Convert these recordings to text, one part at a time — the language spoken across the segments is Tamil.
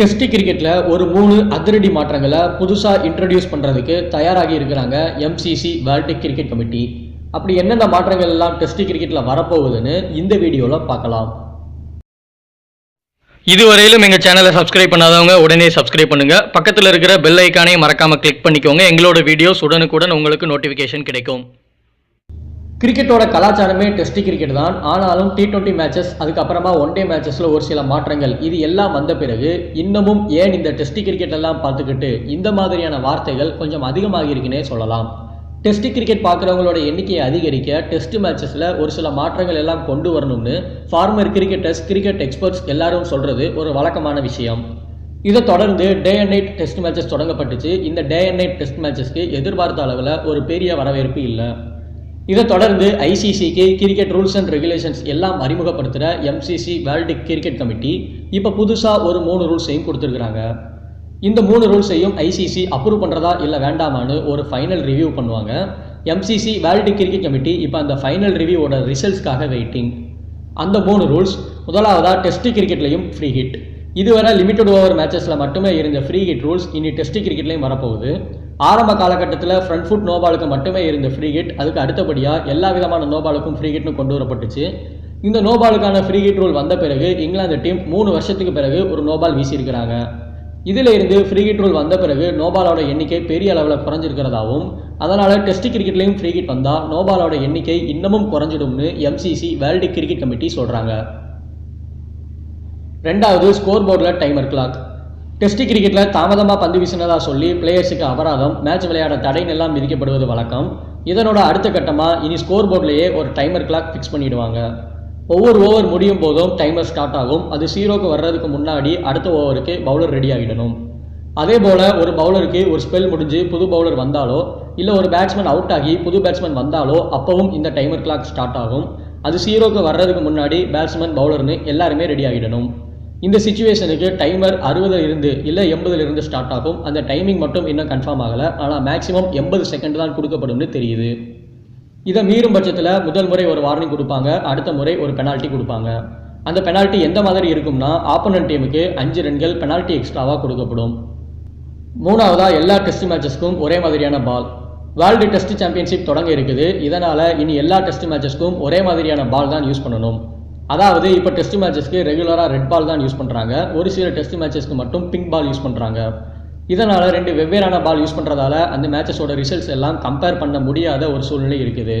டெஸ்ட் கிரிக்கெட்டில் ஒரு மூணு அதிரடி மாற்றங்களை புதுசாக இன்ட்ரடியூஸ் பண்ணுறதுக்கு தயாராகி இருக்கிறாங்க எம்சிசி வேர்ல்டு கிரிக்கெட் கமிட்டி அப்படி என்னென்ன மாற்றங்கள் எல்லாம் டெஸ்ட் கிரிக்கெட்டில் வரப்போகுதுன்னு இந்த வீடியோவில் பார்க்கலாம். இதுவரையிலும் எங்கள் சேனலை சப்ஸ்கிரைப் பண்ணாதவங்க உடனே சப்ஸ்கிரைப் பண்ணுங்க. பக்கத்தில் இருக்கிற பெல் ஐக்கானையும் மறக்காமல் கிளிக் பண்ணிக்கோங்க. எங்களோட வீடியோஸ் உடனுக்குடன் உங்களுக்கு நோட்டிஃபிகேஷன் கிடைக்கும். கிரிக்கெட்டோட கலாச்சாரமே டெஸ்ட் கிரிக்கெட் தான். ஆனாலும் டி டுவெண்ட்டி மேட்சஸ் அதுக்கப்புறமா ஒன் டே மேட்சஸில் ஒரு சில மாற்றங்கள். இது எல்லாம் வந்த பிறகு இன்னமும் ஏன் இந்த டெஸ்ட் கிரிக்கெட் எல்லாம் பார்த்துக்கிட்டு இந்த மாதிரியான வார்த்தைகள் கொஞ்சம் அதிகமாக இருக்குன்னே சொல்லலாம். டெஸ்ட் கிரிக்கெட் பார்க்குறவங்களோட எண்ணிக்கையை அதிகரிக்க டெஸ்ட் மேட்சஸில் ஒரு சில மாற்றங்கள் எல்லாம் கொண்டு வரணும்னு ஃபார்மர் கிரிக்கெட்டர்ஸ் கிரிக்கெட் எக்ஸ்பர்ட்ஸ் எல்லாரும் சொல்கிறது ஒரு வழக்கமான விஷயம். இதை தொடர்ந்து day and night test matches தொடங்கப்பட்டுச்சு. இந்த டே அண்ட் நைட் டெஸ்ட் மேட்சஸ்க்கு எதிர்பார்த்த அளவில் ஒரு பெரிய வரவேற்பு இல்லை. இதை தொடர்ந்து ஐசிசிக்கு கிரிக்கெட் ரூல்ஸ் அண்ட் ரெகுலேஷன்ஸ் எல்லாம் அறிமுகப்படுத்துகிற எம்சிசி வேர்ல்டு கிரிக்கெட் கமிட்டி இப்போ புதுசாக ஒரு மூணு ரூல்ஸையும் கொடுத்துருக்குறாங்க. இந்த மூணு ரூல்ஸையும் ஐசிசி அப்ரூவ் பண்ணுறதா இல்லை வேண்டாமான்னு ஒரு ஃபைனல் ரிவ்யூ பண்ணுவாங்க. எம்சிசி வேர்ல்டு கிரிக்கெட் கமிட்டி இப்போ அந்த ஃபைனல் ரிவ்யூவோட ரிசல்ட்ஸ்க்காக வெயிட்டிங் அந்த மூணு ரூல்ஸ் முதலாவதாக டெஸ்ட் கிரிக்கெட்லையும் ஃப்ரீ ஹிட் இதுவரை லிமிட்டட் ஓவர் மேட்சஸில் மட்டுமே இருந்த ஃப்ரீ ஹிட் ரூல்ஸ் இனி டெஸ்ட் கிரிக்கெட்லையும் வரப்போகுது. ஆரம்ப காலகட்டத்தில் ஃப்ரண்ட் ஃபுட் நோபாலுக்கு மட்டுமே இருந்த ஃப்ரீ கிட் அதுக்கு அடுத்தபடியாக எல்லா விதமான நோபாலுக்கும் ஃப்ரீ கிட்னு கொண்டு வரப்பட்டுச்சு. இந்த நோபாலுக்கான ஃப்ரீ கிட் ரூல் வந்த பிறகு இங்கிலாந்து டீம் மூணு வருஷத்துக்கு பிறகு ஒரு நோபால் வீசியிருக்கிறாங்க. இதில் இருந்து ஃப்ரீ கிட் ரூல் வந்த பிறகு நோபாலோட எண்ணிக்கை பெரிய அளவில் குறைஞ்சிருக்கிறதாவும் அதனால் டெஸ்ட் கிரிக்கெட்லேயும் ஃப்ரீ கிட் வந்தால் நோபாலோட எண்ணிக்கை இன்னமும் குறைஞ்சிடும்னு எம்சிசி வேர்ல்டு கிரிக்கெட் கமிட்டி சொல்கிறாங்க ரெண்டாவது ஸ்கோர் போர்டில் டைமர் கிளாக் டெஸ்ட் கிரிக்கெட்டில் தாமதமாக பந்து வீசினதா சொல்லி பிளேயர்ஸுக்கு அபராதம். மேட்ச் விளையாட தடைன்னு எல்லாம் விதிக்கப்படுவது வழக்கம். இதனோட அடுத்த கட்டமாக இனி ஸ்கோர் போர்ட்லேயே ஒரு டைமர் கிளாக் ஃபிக்ஸ் பண்ணிடுவாங்க. ஒவ்வொரு ஓவர் முடியும் போதும் டைமர் ஸ்டார்ட் ஆகும். அது ஜீரோக்கு வர்றதுக்கு முன்னாடி அடுத்த ஓவருக்கு பவுலர் ரெடி ஆகிடணும். அதே போல் ஒரு பவுலருக்கு ஒரு ஸ்பெல் முடிஞ்சு புது பவுலர் வந்தாலோ இல்லை ஒரு பேட்ஸ்மேன் அவுட் ஆகி புது பேட்ஸ்மேன் வந்தாலோ அப்பவும் இந்த டைமர் கிளாக் ஸ்டார்ட் ஆகும். அது ஜீரோக்கு வர்றதுக்கு முன்னாடி பேட்ஸ்மேன் பவுலர்னு எல்லாருமே ரெடி ஆகிடணும். இந்த சுச்சுவேஷனுக்கு டைமர் அறுபதுல இருந்து இல்லை எண்பதுல இருந்து ஸ்டார்ட் ஆகும். அந்த டைமிங் மட்டும் இன்னும் கன்ஃபார்ம் ஆகலை. ஆனால் மேக்ஸிமம் எண்பது செகண்ட் தான் கொடுக்கப்படும்னு தெரியுது. இதை மீறும் பட்சத்தில் முதல் முறை ஒரு வார்னிங் கொடுப்பாங்க. அடுத்த முறை ஒரு பெனால்ட்டி கொடுப்பாங்க. அந்த பெனால்ட்டி எந்த மாதிரி இருக்கும்னா ஆப்போனன்ட் டீமுக்கு அஞ்சு ரன்கள் பெனால்ட்டி எக்ஸ்ட்ராவாக கொடுக்கப்படும். மூணாவதாக எல்லா டெஸ்ட் மேட்சஸ்க்கும் ஒரே மாதிரியான பால் வேர்ல்டு டெஸ்ட் சாம்பியன்ஷிப் தொடங்க இருக்குது. இதனால் இனி எல்லா டெஸ்ட் மேட்சஸ்க்கும் ஒரே மாதிரியான பால் தான் யூஸ் பண்ணணும். அதாவது இப்போ டெஸ்ட் மேட்சஸ்க்கு ரெகுலராக ரெட் பால் தான் யூஸ் பண்ணுறாங்க ஒரு சில டெஸ்ட் மேட்சஸ்க்கு மட்டும் பிங்க் பால் யூஸ் பண்ணுறாங்க இதனால் ரெண்டு வெவ்வேறான பால் யூஸ் பண்ணுறதால அந்த மேட்சஸோட ரிசல்ட்ஸ் எல்லாம் கம்பேர் பண்ண முடியாத ஒரு சூழ்நிலை இருக்குது.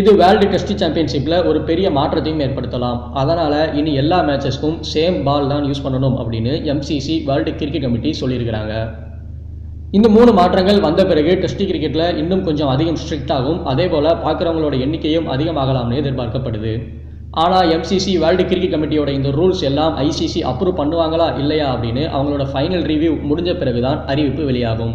இது வேர்ல்டு டெஸ்ட் சாம்பியன்ஷிப்பில் ஒரு பெரிய மாற்றத்தையும் ஏற்படுத்தலாம். அதனால் இனி எல்லா மேட்சஸ்க்கும் சேம் பால் தான் யூஸ் பண்ணணும் அப்படின்னு எம்சிசி வேர்ல்டு கிரிக்கெட் கமிட்டி சொல்லியிருக்கிறாங்க. இந்த மூணு மாற்றங்கள் வந்த பிறகு டெஸ்ட் கிரிக்கெட்டில் இன்னும் கொஞ்சம் அதிகம் ஸ்ட்ரிக்ட் ஆகும். அதே போல் பார்க்குறவங்களோட எண்ணிக்கையும் அதிகமாகலாம்னு எதிர்பார்க்கப்படுது. ஆனால் எம்சிசி வேர்ல்டு கிரிக்கெட் கமிட்டியோட இந்த ரூல்ஸ் எல்லாம் ஐசிசி அப்ரூவ் பண்ணுவாங்களா இல்லையா அப்படின்னு அவங்களோட ஃபைனல் ரிவ்யூ முடிஞ்ச பிறகு தான் அறிவிப்பு வெளியாகும்.